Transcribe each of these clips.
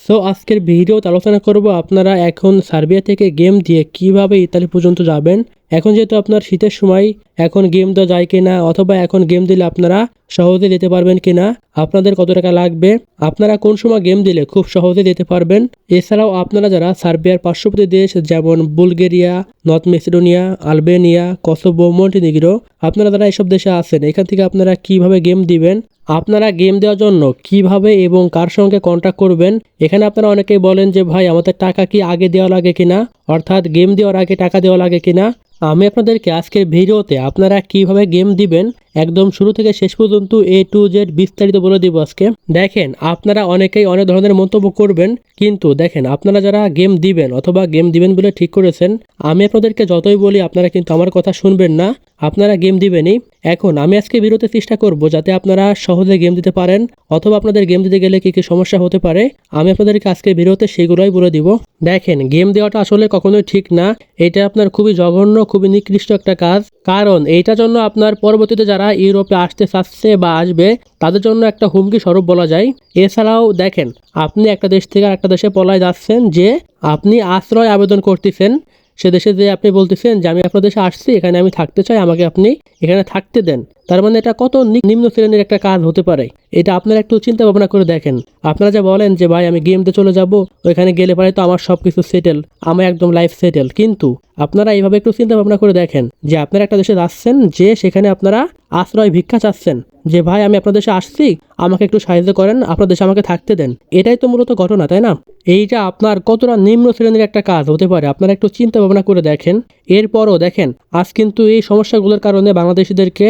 So আজকের ভিডিওতে আলোচনা করব আপনারা এখন সার্বিয়া থেকে গেম দিয়ে কীভাবে ইতালি পর্যন্ত যাবেন। এখন যেহেতু আপনার শীতের সময়, এখন গেম দেওয়া যায় কিনা, অথবা এখন গেম দিলে আপনারা সহজে দিতে পারবেন কিনা, আপনাদের কত টাকা লাগবে, আপনারা কোন সময় গেম দিলে খুব সহজে দিতে পারবেন। এছাড়াও আপনারা যারা সার্বিয়ার পার্শ্ববর্তী দেশ, যেমন Bulgaria, north Macedonia, Albania, Kosovo, Montenegro, আপনারা যারা এসব দেশে আছেন, এখান থেকে আপনারা কীভাবে গেম দিবেন, আপনারা গেম দেওয়ার জন্য কীভাবে এবং কার সঙ্গে কন্ট্যাক্ট করবেন এখানে আপনারা অনেকেই বলেন যে, ভাই, আমাদের টাকা কি আগে দেওয়া লাগে কিনা? অর্থাৎ গেম দেওয়ার আগে টাকা দেওয়া লাগে কিনা? আমি আপনাদেরকে আজকের ভিডিওতে আপনারা কীভাবে গেম দিবেন একদম শুরু থেকে শেষ পর্যন্ত এ টু জেড বিস্তারিত বলে দিব আজকে। দেখেন, আপনারা অনেকেই অনেক ধরনের মন্তব্য করবেন, কিন্তু দেখেন, আপনারা যারা গেম দিবেন অথবা গেম দিবেন বলে ঠিক করেছেন, আমি আপনাদেরকে যতই বলি, আপনারা কিন্তু আমার কথা শুনবেন না। আপনারা গেম দিবেনই। এখন, আমি আজকে বিরতে চেষ্টা করব যাতে আপনারা সহজে গেম দিতে পারেন, অথবা আপনাদের গেম দিতে গেলে কি কি সমস্যা হতে পারে। আমি আপনাদেরকে আজকে বিরতে সেগুলোই বলে দিব। দেখেন গেম দেওয়াটা আসলে কখনোই ঠিক না। এটা আপনার খুবই জঘন্য, খুবই নিকৃষ্ট একটা কাজ। কারণ এইটার জন্য আপনার পরবর্তীতে যারা ইউরোপে আসতে চাচ্ছে বা আসবে, তাদের জন্য একটা হুমকি স্বরূপ বলা যায়। এছাড়াও দেখেন, আপনি একটা দেশ থেকে একটা দেশে পলায় যাচ্ছেন যে আপনি আশ্রয় আবেদন করতেছেন। সে দেশে যে আপনি বলতেছেন যে, আমি আপনার দেশে আসছি, এখানে আমি থাকতে চাই, আমাকে আপনি এখানে থাকতে দেন। তার মানে এটা কত নিম্ন শ্রেণির একটা কাজ হতে পারে। এটা আপনারা একটু চিন্তা ভাবনা করে দেখেন। আপনারা যা বলেন যে, ভাই, আমি গেমতে চলে যাব, ওইখানে গেলে পারে তো আমার সব কিছু সেটেল আমার একদম লাইফ সেটেল কিন্তু আপনারা এইভাবে একটু চিন্তা ভাবনা করে দেখেন যে, আপনারা একটা দেশে যাচ্ছেন যে, সেখানে আপনারা আশ্রয় ভিক্ষা চাচ্ছেন। যে, ভাই, আমি আপনার দেশে আসছি, আমাকে একটু সাহায্য করেন আপনার দেশে আমাকে থাকতে দেন। এটাই তো মূলত ঘটনা, তাই না? এইটা আপনার কতটা নিম্ন শ্রেণির একটা কাজ হতে পারে, আপনারা একটু চিন্তা ভাবনা করে দেখেন। এরপরও দেখেন, আজ কিন্তু এই সমস্যাগুলোর কারণে বাংলাদেশিদেরকে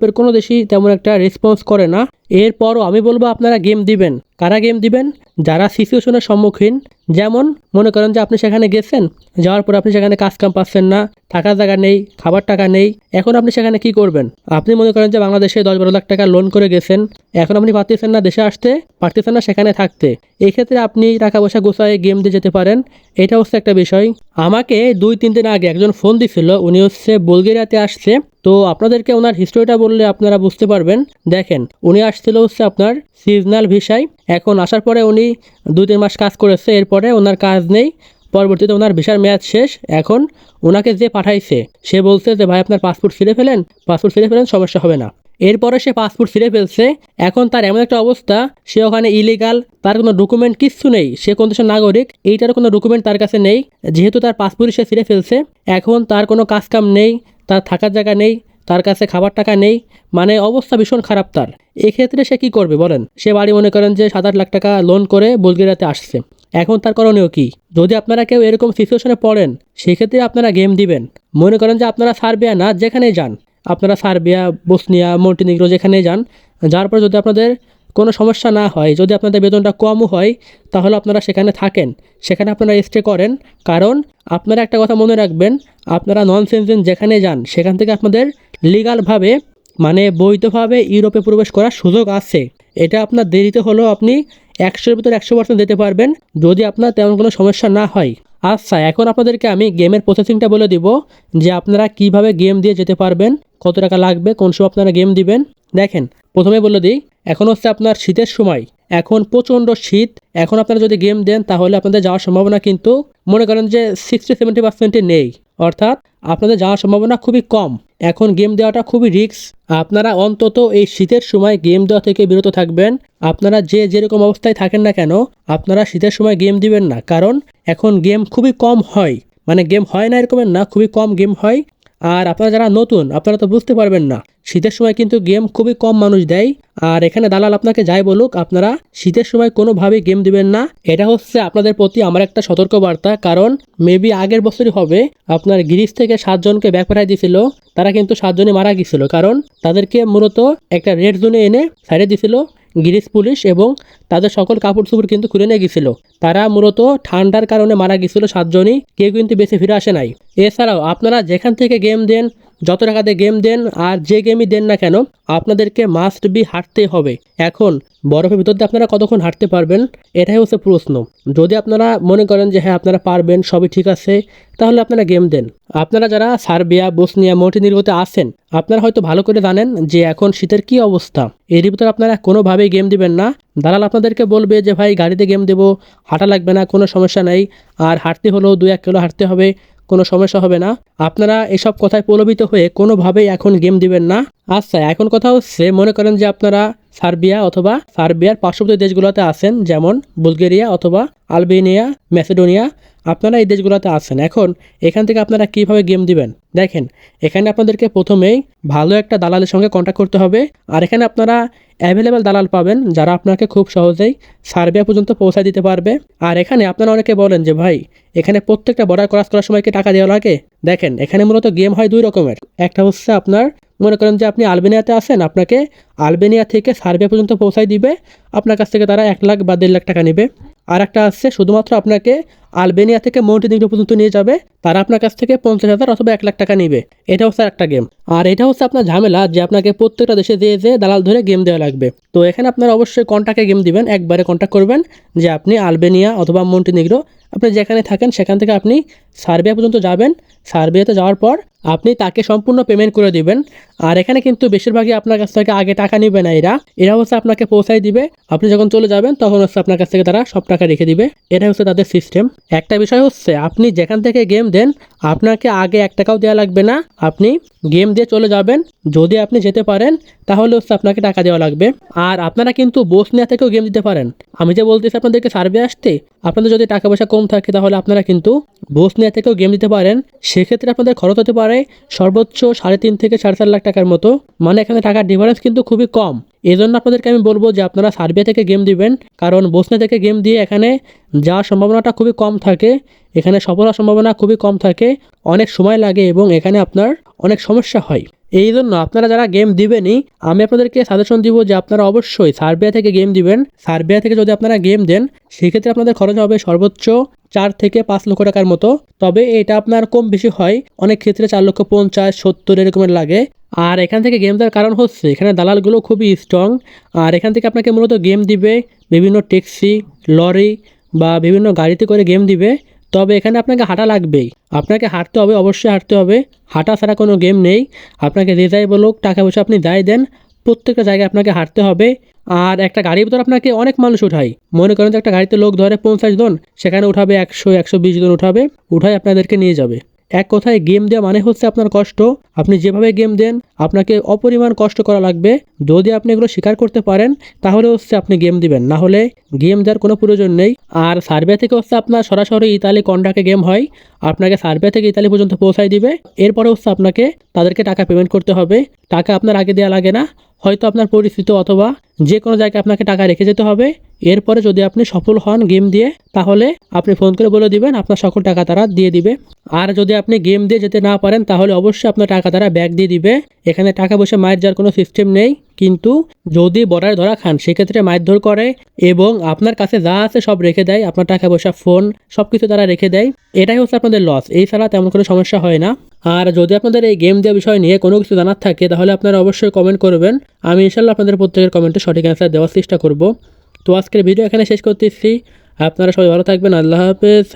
ইউরোপের কোনো দেশই তেমন একটা রেসপন্স করে না। এরপরও আমি বলব আপনারা গেম দিবেন। কারা গেম দিবেন? যারা সিচুয়েশনের সম্মুখীন, যেমন মনে করেন যে আপনি সেখানে গেছেন, যাওয়ার পর আপনি সেখানে কাজ কাম পাচ্ছেন না, থাকার জায়গা নেই, খাবার টাকা নেই, এখন আপনি সেখানে কি করবেন? আপনি মনে করেন যে বাংলাদেশে দশ বারো লাখ টাকা লোন করে গেছেন, এখন আপনি পারতেছেন না দেশে আসতে, পারতেছেন না সেখানে থাকতে। এই ক্ষেত্রে আপনি টাকা পয়সা গোছায় গেম দিয়ে যেতে পারেন, এটা হচ্ছে একটা বিষয়। আমাকে দুই, তিন দিন আগে একজন ফোন দিছিল, উনি হচ্ছে বুলগেরিয়াতে আসছে, তো আপনাদেরকে ওনার হিস্টোরিটা বললে আপনারা বুঝতে পারবেন। দেখেন, উনি আসছিল হচ্ছে আপনার সিজনাল ভিসায় এখন আসার পরে উনি দুই, তিন মাস কাজ করেছে, এরপরে ওনার কাজ নেই। পরবর্তীতে ওনার ভিসার মেয়াদ শেষ। এখন ওনাকে যে পাঠাইছে, সে বলছে যে, ভাই, আপনার পাসপোর্ট ছিঁড়ে ফেলেন পাসপোর্ট ছিঁড়ে ফেলেন, সমস্যা হবে না। এরপরে সে পাসপোর্ট ছিঁড়ে ফেলছে। এখন তার এমন একটা অবস্থা, সে ওখানে ইলিগাল তার কোনো ডকুমেন্ট কিচ্ছু নেই। সে কোন দেশের নাগরিক, এইটারও কোনো ডকুমেন্ট তার কাছে নেই। যেহেতু তার পাসপোর্ট সে ছিঁড়ে ফেলছে, এখন তার কোনো কাজকাম নেই, তার থাকার জায়গা নেই। তার কাছে খাবার টাকা নেই মানে অবস্থা ভীষণ খারাপ তার। এক্ষেত্রে সে কি করবে বলেন? সে বাড়ি মনে করেন যে সাত আট লাখ টাকা লোন করে বুলগেরিয়াতে আসছে। এখন তার করণীয় কি? যদি আপনারা কেউ এরকম সিচুয়েশনে পড়েন, সেক্ষেত্রে আপনারা গেম দিবেন। মনে করেন যে আপনারা সার্বিয়া না যেখানে যান। আপনারা সার্বিয়া, বসনিয়া, মন্টিনিগ্রো যেখানে যান, যার পর যদি আপনাদের কোনো সমস্যা না হয়, যদি আপনাদের বেতনটা কমও হয়, তাহলে আপনারা সেখানে থাকেন। সেখানে আপনারা স্টে করেন। কারণ আপনারা একটা কথা মনে রাখবেন, আপনারা নন সেনজেন যেখানে যান, সেখান থেকে আপনাদের লিগালভাবে মানে বৈধভাবে ইউরোপে প্রবেশ করার সুযোগ আছে। এটা আপনার দেরিতে হলেও আপনি একশোর ভিতরে একশো পার্সেন্ট দিতে পারবেন, যদি আপনার তেমন কোনো সমস্যা না হয়। আচ্ছা এখন আপনাদেরকে আমি গেমের প্রসেসিংটা বলে দিব, যে আপনারা কীভাবে গেম দিয়ে যেতে পারবেন, কত টাকা লাগবে, কোন সময় আপনারা গেম দিবেন। দেখেন, প্রথমে বলে দিই, এখন হচ্ছে আপনার শীতের সময়। এখন প্রচণ্ড শীত, এখন আপনারা যদি গেম দেন, তাহলে আপনাদের যাওয়ার সম্ভাবনা কিন্তু, মনে করেন যে সিক্সটি সেভেন্টি পার্সেন্টে নেই। অর্থাৎ আপনাদের যাওয়ার সম্ভাবনা খুবই কম। এখন গেম দেওয়াটা খুবই রিক্স আপনারা অন্তত এই শীতের সময় গেম দেওয়া থেকে বিরত থাকবেন। আপনারা যে যেরকম অবস্থায় থাকেন না কেন, আপনারা শীতের সময় গেম দিবেন না। কারণ এখন গেম খুবই কম হয়। মানে গেম হয় না এরকমের না, খুবই কম গেম হয়। আর আপনারা যারা নতুন, আপনারা তো বুঝতে পারবেন না। শীতের সময় কিন্তু গেম খুবই কম মানুষ দেয়। আর এখানে দালাল আপনাকে যাই বলুক, আপনারা শীতের সময় কোনোভাবেই গেম দিবেন না। এটা হচ্ছে আপনাদের প্রতি আমার একটা সতর্ক বার্তা কারণ মেবি আগের বছরই হবে, আপনার গ্রিস থেকে সাতজনকে ব্যাক পাঠাই দিয়েছিল তারা কিন্তু সাতজনই মারা গিয়েছিল, কারণ তাদেরকে মূলত একটা রেড জোনে এনে সাইডে দিছিল। গ্রিস পুলিশ এবং তাদের সকল কাপড় চোপড় কিন্তু খুলে নিয়ে গেছিল। তারা মূলত ঠান্ডার কারণে মারা গেছিল সাতজনই, কেউ কিন্তু বেশি ফিরে আসে নাই। এছাড়াও আপনারা যেখান থেকে গেম দেন, যত টাকা দিয়ে গেম দেন আর যে গেমই দেন না কেন, আপনাদেরকে মাস্ট বি হাঁটতেই হবে। এখন বরফের ভিতর দিয়ে আপনারা কতক্ষণ হাঁটতে পারবেন? এটাই হচ্ছে প্রশ্ন। যদি আপনারা মনে করেন যে হ্যাঁ আপনারা পারবেন, সবই ঠিক আছে তাহলে আপনারা গেম দেন। আপনারা যারা সার্বিয়া, বসনিয়া মন্টিনিগ্রোতে আছেন, আপনারা হয়তো ভালো করে জানেন যে এখন শীতের কি অবস্থা। এর ভিতরে আপনারা কোনোভাবেই গেম দিবেন না। দালাল আপনাদেরকে বলবে যে, ভাই, গাড়িতে গেম দেবো, হাঁটা লাগবে না, কোনো সমস্যা নেই। আর হাঁটতে হলেও দু এক কিলো হাঁটতে হবে, কোনো সমস্যা হবে না। আপনারা এসব কথায় প্রলোভিত হয়ে কোনোভাবেই এখন গেম দিবেন না। আচ্ছা এখন কথা হচ্ছে, মনে করেন যে আপনারা সার্বিয়া অথবা সার্বিয়ার পার্শ্ববর্তী দেশগুলোতে আছেন, যেমন বুলগেরিয়া অথবা আলবেনিয়া, ম্যাসেডোনিয়া। আপনারা এই দেশগুলোতে আছেন। এখন এখান থেকে আপনারা কীভাবে গেম দিবেন? দেখেন, এখানে আপনাদেরকে প্রথমেই ভালো একটা দালালের সঙ্গে কন্ট্যাক্ট করতে হবে আর এখানে আপনারা অ্যাভেলেবেল দালাল পাবেন যারা আপনাকে খুব সহজেই সার্বিয়া পর্যন্ত পৌঁছায় দিতে পারবে। আর এখানে আপনারা অনেকে বলেন যে, ভাই, এখানে প্রত্যেকটা বর্ডার ক্রস করার সময় কি টাকা দেওয়া লাগে? দেখেন, এখানে মূলত গেম হয় দুই রকমের। একটা হচ্ছে আপনার, মনে করেন যে আপনি আলবেনিয়াতে আসেন আপনাকে আলবেনিয়া থেকে সার্বিয়া পর্যন্ত পৌঁছায় দিবে। আপনার কাছ থেকে তারা এক লাখ বা দেড় লাখ টাকা নেবে। আর একটা আছে, শুধুমাত্র আপনাকে আলবেনিয়া থেকে মন্টিনিগ্রো পর্যন্ত নিয়ে যাবে, তারা আপনার কাছ থেকে পঞ্চাশ হাজার অথবা এক লাখ টাকা নেবে। এটা হচ্ছে একটা গেম। আর এটা হচ্ছে আপনার ঝামেলা যে আপনাকে প্রত্যেকটা দেশে যেয়ে যে দালাল ধরে গেম দেওয়া লাগবে। তো এখানে আপনারা অবশ্যই কন্টাক্টে গেম দিবেন, একবারে কন্ট্যাক্ট করবেন যে আপনি আলবেনিয়া অথবা মন্টিনিগ্রো, আপনি যেখানে থাকেন সেখান থেকে আপনি সার্বিয়া পর্যন্ত যাবেন। সার্বিয়াতে যাওয়ার পর আপনি তাকে সম্পূর্ণ পেমেন্ট করে দিবেন। আর এখানে কিন্তু বেশিরভাগই আপনার কাছ থেকে আগে টাকা নেবে না এরা। এরা হচ্ছে আপনাকে পৌঁছাই দিবে। আপনি যখন চলে যাবেন, তখন হচ্ছে আপনার কাছ থেকে তারা সব টাকা রেখে দিবে। এটা হচ্ছে তাদের সিস্টেম একটা বিষয় হচ্ছে, আপনি যেখান থেকে গেম দেন, আপনাকে আগে এক টাকাও দেওয়া লাগবে না। আপনি গেম দিয়ে চলে যাবেন। যদি আপনি যেতে পারেন, তাহলে হচ্ছে আপনাকে টাকা দেওয়া লাগবে। আর আপনারা কিন্তু বসনিয়া থেকেও গেম দিতে পারেন। আমি যে বলতেছি আপনাদেরকে সার্ভে আসতে, আপনাদের যদি টাকা পয়সা কম থাকে, তাহলে আপনারা কিন্তু বসনিয়া থেকেও গেম দিতে পারেন। সেক্ষেত্রে আপনাদের খরচ হতে পারে সর্বোচ্চ সাড়ে তিন থেকে সাড়ে চার লাখ টাকার মতো। মানে এখানে টাকার ডিফারেন্স কিন্তু খুবই কম। এই জন্য আপনাদেরকে আমি বলব যে আপনারা সার্বিয়া থেকে গেম দিবেন, কারণ বসনে থেকে গেম দিয়ে এখানে যাওয়ার সম্ভাবনাটা খুবই কম থাকে, এখানে সফল সম্ভাবনা খুবই কম থাকে, অনেক সময় লাগে এবং এখানে আপনার অনেক সমস্যা হয়। এই জন্য আপনারা যারা গেম দিবেনই, আমি আপনাদেরকে সাজেশন দিব যে আপনারা অবশ্যই সার্বিয়া থেকে গেম দিবেন। সার্বিয়া থেকে যদি আপনারা গেম দেন, সেক্ষেত্রে আপনাদের খরচ হবে সর্বোচ্চ চার থেকে পাঁচ লক্ষ টাকার মতো। তবে এটা আপনার কম বেশি হয়, অনেক ক্ষেত্রে চার লক্ষ পঞ্চাশ, সত্তর এরকমের লাগে। আর এখান থেকে গেম দেওয়ার কারণ হচ্ছে, এখানে দালালগুলো খুবই স্ট্রং আর এখান থেকে আপনাকে মূলত গেম দিবে বিভিন্ন ট্যাক্সি লরি বা বিভিন্ন গাড়িতে করে গেম দিবে। তবে এখানে আপনাকে হাঁটা লাগবেই। আপনাকে হাঁটতে হবে, অবশ্যই হাঁটতে হবে। হাঁটা ছাড়া কোনো গেম নেই। আপনাকে যে যাই বলুক টাকা পয়সা আপনি দায় দেন, প্রত্যেকটা জায়গায় আপনাকে হাঁটতে হবে। আর একটা গাড়ির ভিতর আপনাকে অনেক মানুষ উঠায়। মনে করেন যে একটা গাড়িতে লোক ধরে পঞ্চাশ জন, সেখানে উঠাবে একশো একশো বিশ জন উঠাবে, উঠায় আপনাদেরকে নিয়ে যাবে। এক কথায় গেম দেওয়া মানে হচ্ছে আপনার কষ্ট। আপনি যেভাবে গেম দেন, আপনাকে অপরিমাণ কষ্ট করা লাগবে। যদি আপনি এগুলো স্বীকার করতে পারেন, তাহলে হচ্ছে আপনি গেম দিবেন। না হলে গেম দেওয়ার কোনো প্রয়োজন নেই। আর সার্ভে থেকে হচ্ছে আপনার সরাসরি ইতালি কন্ডাকে গেম হয়। আপনাকে সার্ভে থেকে ইতালি পর্যন্ত পৌঁছায় দিবে। এরপরে হচ্ছে আপনাকে তাদেরকে টাকা পেমেন্ট করতে হবে। টাকা আপনার আগে দেওয়া লাগে না। হয়তো আপনার পরিচিত অথবা যে কোনো জায়গায় আপনাকে টাকা রেখে যেতে হবে। এরপরে যদি আপনি সফল হন গেম দিয়ে, তাহলে আপনি ফোন করে বলে দিবেন, আপনার সকল টাকা তারা দিয়ে দিবে। আর যদি আপনি গেম দিয়ে যেতে না পারেন, তাহলে অবশ্যই আপনার টাকা তারা ব্যাক দিয়ে দিবে। এখানে টাকা পয়সা মায়ের যাওয়ার কোনো সিস্টেম নেই, কিন্তু যদি বর্ডার ধরা খান, সেক্ষেত্রে মারধর করে এবং আপনার কাছে যা আছে সব রেখে দেয়, আপনার টাকা পয়সা ফোন সব কিছু তারা রেখে দেয়। এটাই হচ্ছে আপনাদের লস এই ছাড়া তেমন কোনো সমস্যা হয় না। আর যদি আপনাদের এই গেম দেওয়া বিষয় নিয়ে কোনো কিছু জানার থাকে, তাহলে আপনারা অবশ্যই কমেন্ট করবেন। আমি ইনশাল্লাহ আপনাদের প্রত্যেকের কমেন্টে সঠিক অ্যান্সার দেওয়ার চেষ্টা করব। তো আজকের ভিডিও এখানে শেষ করতেছি। আপনারা সবাই ভালো থাকবেন। আল্লাহ হাফেজ।